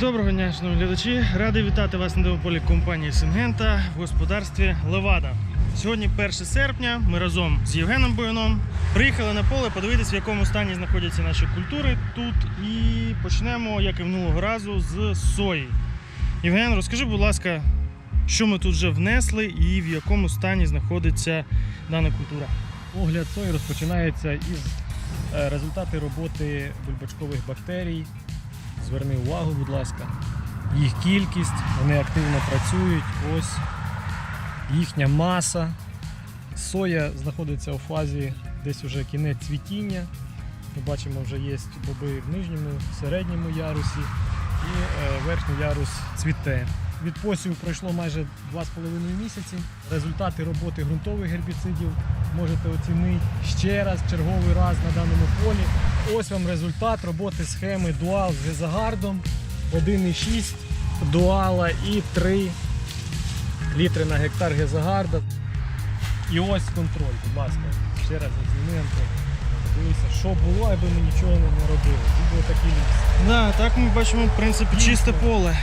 Доброго дня, шановні глядачі. Радий вітати вас на демополі компанії Сингента в господарстві Левада. Сьогодні 1 серпня. Ми разом з Євгеном Бояном приїхали на поле подивитися, в якому стані знаходяться наші культури тут. І почнемо, як і минулого разу, з сої. Євген, розкажи, будь ласка, що ми тут вже внесли і в якому стані знаходиться дана культура. Огляд сої розпочинається із е, результати роботи бульбачкових бактерій. Зверни увагу, будь ласка. Їх кількість, вони активно працюють. Ось їхня маса. Соя знаходиться у фазі десь уже кінець цвітіння. Ми бачимо, вже є боби в нижньому, в середньому ярусі і е, верхній ярус цвіте. Від посіву пройшло майже 2,5 місяці. Результати роботи ґрунтових гербіцидів можете оцінити ще раз, черговий раз на даному полі. Ось вам результат роботи схеми дуал з гезагардом 1,6 дуала і 3 літри на гектар гезагарда. І ось контроль, будь ласка. Ще раз. Антон. Дивися, що було, аби ми нічого не робили. Тут був такий ліс. Да, так ми бачимо, в принципі, чисте поле.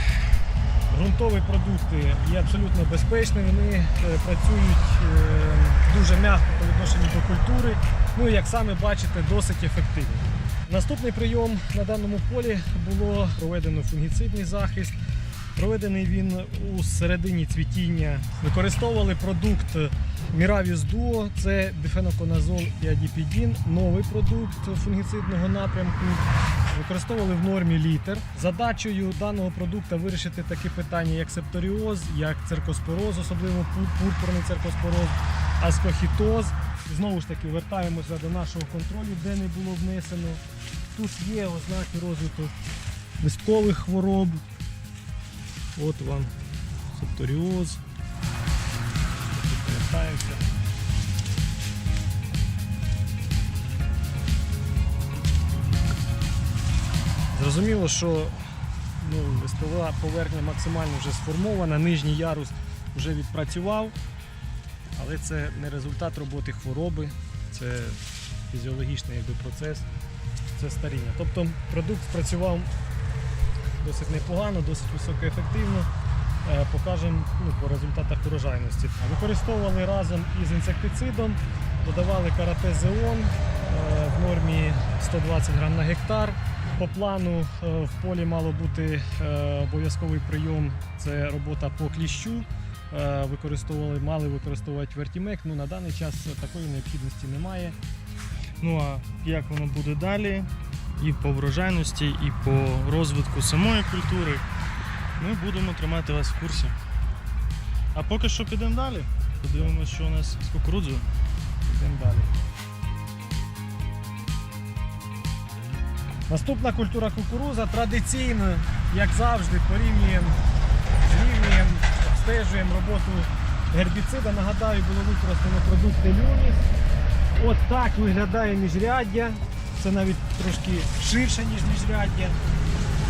Ґрунтові продукти є абсолютно безпечні, вони е, працюють е, дуже м'яко по відношенню до культури. Ну і як саме бачите, досить ефективні. Наступний прийом на даному полі було проведено фунгіцидний захист. Проведений він у середині цвітіння. Використовували продукт Miravius Duo, це дифеноконазол і адіпідін, новий продукт фунгіцидного напрямку. Використовували в нормі літр. Задачею даного продукту вирішити такі питання, як септоріоз, як циркоспороз, особливо пурпурний циркоспороз, аскохітоз. Знову ж таки вертаємося до нашого контролю, де не було внесено. Тут є ознаки розвитку листкових хвороб. От вам септоріоз. Повертаємося. Зрозуміло, що ну, листова поверхня максимально вже сформована, нижній ярус вже відпрацював, але це не результат роботи хвороби, це фізіологічний якби, процес, це старіння. Тобто продукт спрацював досить непогано, досить високоефективно. Е, Покажемо ну, по результатах урожайності. Використовували разом із інсектицидом, додавали каратезеон е, в нормі 120 грам на гектар. По плану е, в полі мало бути е, обов'язковий прийом це робота по кліщу. Е, Використовували, мали використовувати вертімек. Ну, на даний час такої необхідності немає. Ну а як воно буде далі, і по врожайності, і по розвитку самої культури, ми будемо тримати вас в курсі. А поки що підемо далі. Подивимося, що у нас з кукурудзою. Наступна культура кукуруза традиційно, як завжди, порівнюємо, зрівнюємо, обстежуємо роботу гербіцида. Нагадаю, було використано продукти Люміс. От так виглядає міжряддя. Це навіть трошки ширше, ніж міжряддя.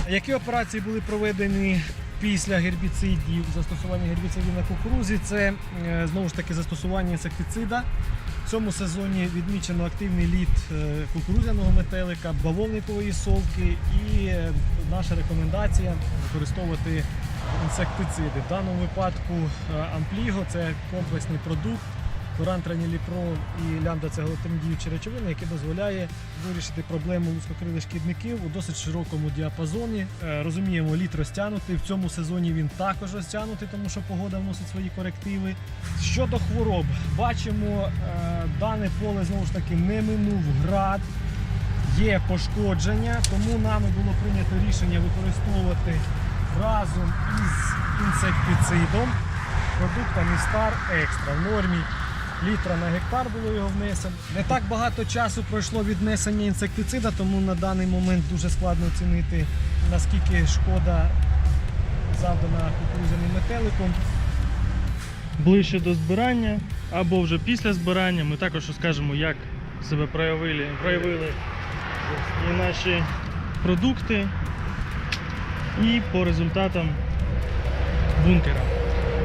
Які операції були проведені після гербіцидів, застосування гербіцидів на кукурузі? Це е, знову ж таки застосування інсектицида. Цьому сезоні відмічено активний літ е, кукурудзяного метелика, бавовникової совки і е, наша рекомендація використовувати інсектициди. В даному випадку е, Ампліго це комплексний продукт. Корантраніліпрол і лямбда-цеглотридіючі речовини, які дозволяє вирішити проблему лускокрилих шкідників у досить широкому діапазоні. Е, Розуміємо, літ розтягнутий. В цьому сезоні він також розтягнутий, тому що погода вносить свої корективи. Щодо хвороб, бачимо, е, дане поле знову ж таки не минув град, є пошкодження, тому нами було прийнято рішення використовувати разом із інсектицидом продукт Амістар Екстра в нормі літра на гектар було його внесено. Не так багато часу пройшло від внесення інсектицида, тому на даний момент дуже складно оцінити, наскільки шкода завдана кукурудзяним метеликом. Ближче до збирання або вже після збирання ми також розкажемо, як себе проявили, проявили і наші продукти, і по результатам бункера.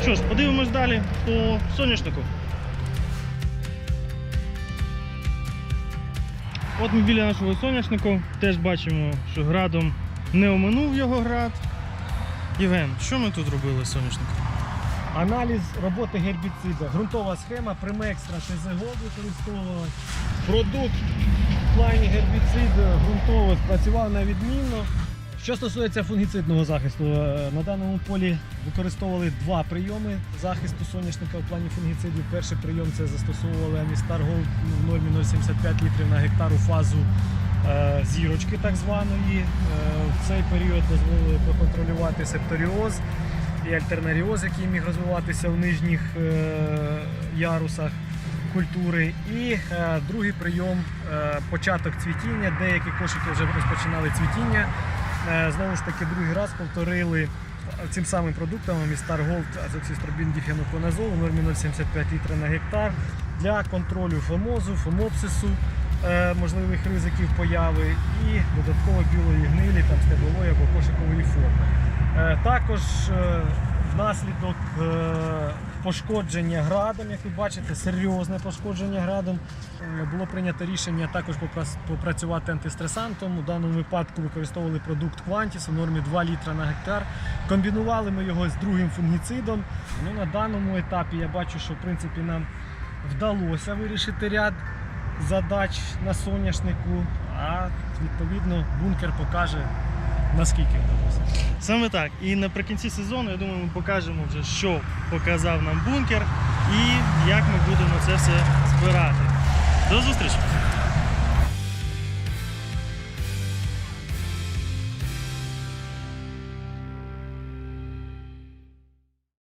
Що ж, подивимось далі по соняшнику. От ми біля нашого соняшнику теж бачимо, що градом не оминув його град. Євген, що ми тут робили з соняшником? Аналіз роботи гербіцида. Ґрунтова схема Примекстра ТЗГО використовувалась. Продукт в плані гербіциду ґрунтово спрацював на відмінно. Що стосується фунгіцидного захисту, е, на даному полі використовували два прийоми захисту соняшника в плані фунгіцидів. Перший прийом це застосовували Амістар Голд в нормі 0,75 літрів на гектар у фазу е, зірочки так званої. Е, В цей період дозволили проконтролювати септоріоз і альтернаріоз, який міг розвиватися в нижніх ярусах культури. І другий прийом початок цвітіння. Деякі кошики вже розпочинали цвітіння. Е, знову ж таки, другий раз повторили цим самим продуктом Містар Голд азоцистробін діфеноконазол у нормі 0,75 літра на гектар для контролю фомозу, фомопсису, е, можливих ризиків появи і додатково білої гнилі, там, стеблової або кошикової форми. Е, Також внаслідок пошкодження градом, як ви бачите, серйозне пошкодження градом, е, було прийнято рішення також попрацювати антистресантом. У даному випадку використовували продукт Quantis у нормі 2 літра на гектар. Комбінували ми його з другим фунгіцидом. Ну, на даному етапі я бачу, що в принципі нам вдалося вирішити ряд задач на соняшнику, а відповідно бункер покаже наскільки вдалося. Саме так. І наприкінці сезону, я думаю, ми покажемо вже, що показав нам бункер і як ми будемо це все збирати. До зустрічі!